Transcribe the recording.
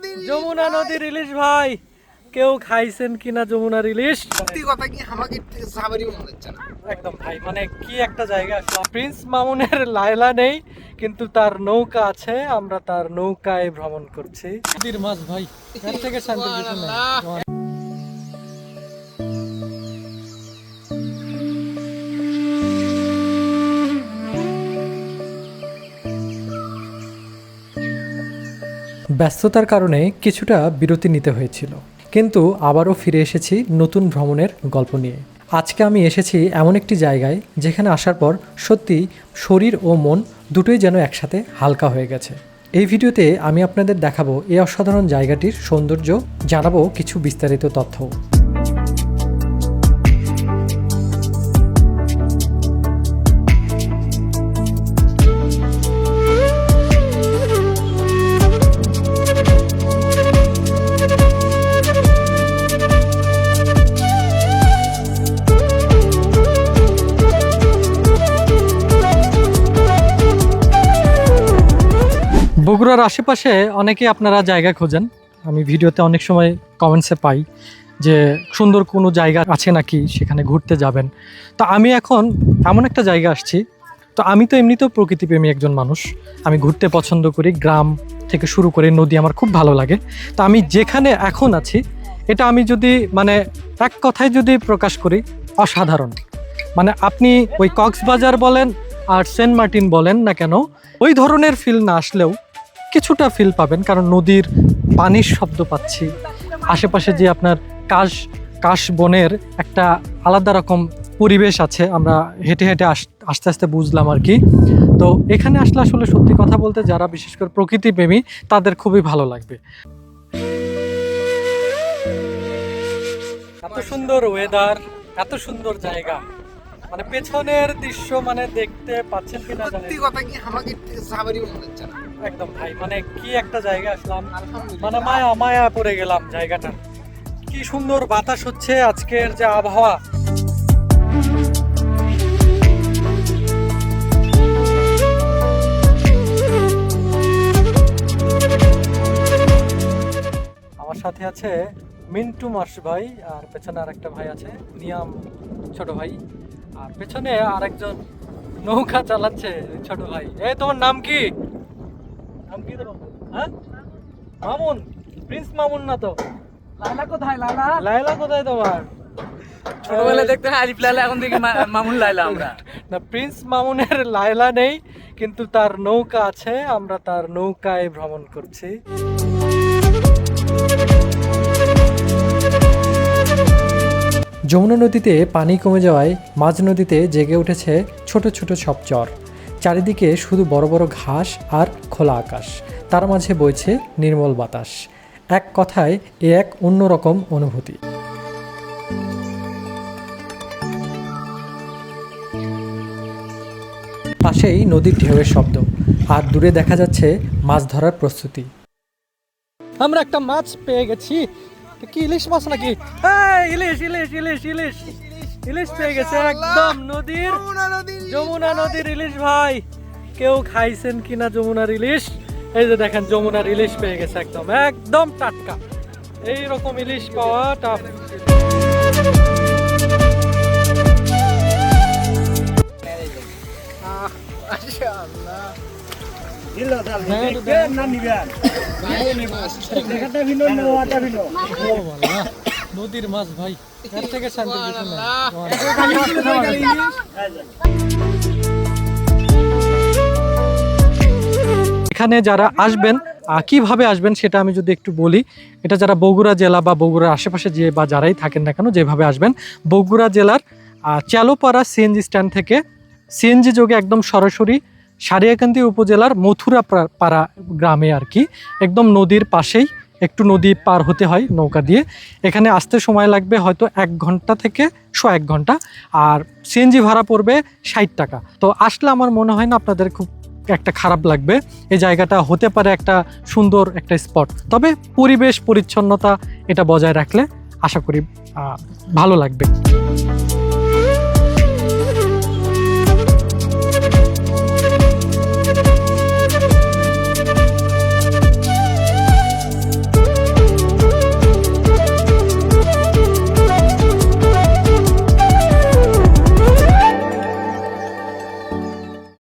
নদীর যমুনা নদীর ইলিশ ভাই। কেউ খাইছেন কিনা যমুনা ইলিশ? সত্যি কথা কি আমাকে সাবারি মনে হচ্ছে না? একদম ভাই মানে কি একটা জায়গা প্রিন্স মামুনের লায়লা নেই কিন্তু তার নৌকা আছে আমরা তার নৌকায় ভ্রমণ করছি। নদীর মাছ ভাই এর থেকে শান্তি কিছু নেই। ব্যস্ততার কারণে কিছুটা বিরতি নিতে হয়েছিল। কিন্তু আবারও ফিরে এসেছি নতুন ভ্রমণের গল্প নিয়ে। আজকে আমি এসেছি এমন একটি জায়গায় যেখানে আসার পর সত্যি শরীর ও মন দুটোই যেন একসাথে হালকা হয়ে গেছে। এই ভিডিওতে আমি আপনাদের দেখাবো এই অসাধারণ জায়গাটির সৌন্দর্য, জানাব কিছু বিস্তারিত তথ্য বগুড়ার আশেপাশে অনেকেই আপনারা জায়গা খোঁজেন। আমি ভিডিওতে অনেক সময় কমেন্টসে পাই যে, সুন্দর কোনো জায়গা আছে নাকি? সেখানে ঘুরতে যাবেন। তো আমি এখন এমন একটা জায়গা আসছি। তো আমি তো এমনিতেও প্রকৃতিপ্রেমী একজন মানুষ। আমি ঘুরতে পছন্দ করি, গ্রাম থেকে শুরু করে নদী আমার খুব ভালো লাগে। তো আমি যেখানে এখন আছি, এটা আমি যদি মানে এক কথায় যদি প্রকাশ করি, অসাধারণ। মানে আপনি ওই কক্সবাজার বলেন আর সেন্ট মার্টিন বলেন না কেন, ওই ধরনের ফিল না আসলেও কিছুটা ফিল পাবেন, কারণ নদীর পানির শব্দ পাচ্ছি। আশেপাশে যে আপনার কাশ কাশ বনের একটা আলাদা রকম পরিবেশ আছে, আমরা হেঁটে হেঁটে আস, আস্তে আস্তে বুঝলাম আর কি। তো এখানে আসলে আসলে সত্যি কথা বলতে যারা বিশেষ করে প্রকৃতিপ্রেমী, তাদের খুবই ভালো লাগবে। এত সুন্দর ওয়েদার এত সুন্দর জায়গা। মানে পেছনের দৃশ্য মানে দেখতে পাচ্ছেন কিনা জানেন সত্যি কথা কি আমাকে সাবারই মনে হচ্ছে না। একদম ভাই মানে কি একটা জায়গা আসলাম। মানে মায়া মায়া পড়ে গেলাম জায়গাটা। কি সুন্দর বাতাস হচ্ছে আজকের যে আবহাওয়া। আমার সাথে আছে মিন্টু মাস ভাই আর পেছনে আরেকটা ভাই আছে নিয়াম ছোট ভাই। আর পেছনে আরেকজন নৌকা চালাচ্ছে ছোট ভাই। এই তোমার নাম কি? নাম কি তোমার? হ্যাঁ? মামুন প্রিন্স মামুন না তো? লালা কোথায় লালা লাইলা কোথায় তোমার? ছোটবেলায় দেখতে আরিফ লালা এখন দেখি মামুন লাইলা আমরা। না প্রিন্স মামুনের লায়লা নেই কিন্তু তার নৌকা আছে আমরা তার নৌকায় ভ্রমণ করছি। যমুনা নদীতে পানি কমে যাওয়ায় মাঝ নদীতে জেগে উঠেছে ছোট ছোট সব চর। চারিদিকে শুধু বড় বড় ঘাস আর খোলা আকাশ। তার মাঝে বইছে নির্মল বাতাস। এক কথায়, এ এক অন্যরকম অনুভূতি। পাশেই নদীর ঢেউয়ের শব্দ, আর দূরে দেখা যাচ্ছে মাছ ধরার প্রস্তুতি। আমরা একটা মাছ পেয়ে গেছি। কি ইলিশ মাছ নাকি? হ্যাঁ ইলিশ ইলিশ ইলিশ ইলিশ। ইলিশ পেয়ে গেছে একদম নদীর যমুনা নদীর ইলিশ ভাই। কেউ খাইছেন কিনা যমুনার ইলিশ? এই যে দেখেন যমুনার ইলিশ পেয়ে গেছে একদম একদম টাটকা। এই রকম ইলিশ পাওয়া টাফ নদীর মাছ ভাই থেকে এখানে যারা আসবেন কীভাবে আসবেন সেটা আমি যদি একটু বলি এটা যারা বগুড়া জেলা বা বগুড়ার আশেপাশে যে বা যারাই থাকেন না কেন যেভাবে আসবেন বগুড়া জেলার আহ, চালোপাড়া সিএনজি স্ট্যান্ড থেকে সিএনজি যোগে একদম সরাসরি সারিয়াকান্দি উপজেলার মথুরা পাড়া গ্রামে আর কি। একদম নদীর পাশেই একটু নদী পার হতে হয় নৌকা দিয়ে। এখানে আসতে সময় লাগবে হয়তো এক ঘণ্টা থেকে শো এক ঘণ্টা, আর সিএনজি ভাড়া পড়বে ষাট টাকা। তো আসলে আমার মনে হয় না আপনাদের খুব একটা খারাপ লাগবে। এই জায়গাটা হতে পারে একটা সুন্দর একটা স্পট। তবে পরিবেশ পরিচ্ছন্নতা এটা বজায় রাখলে আশা করি ভালো লাগবে।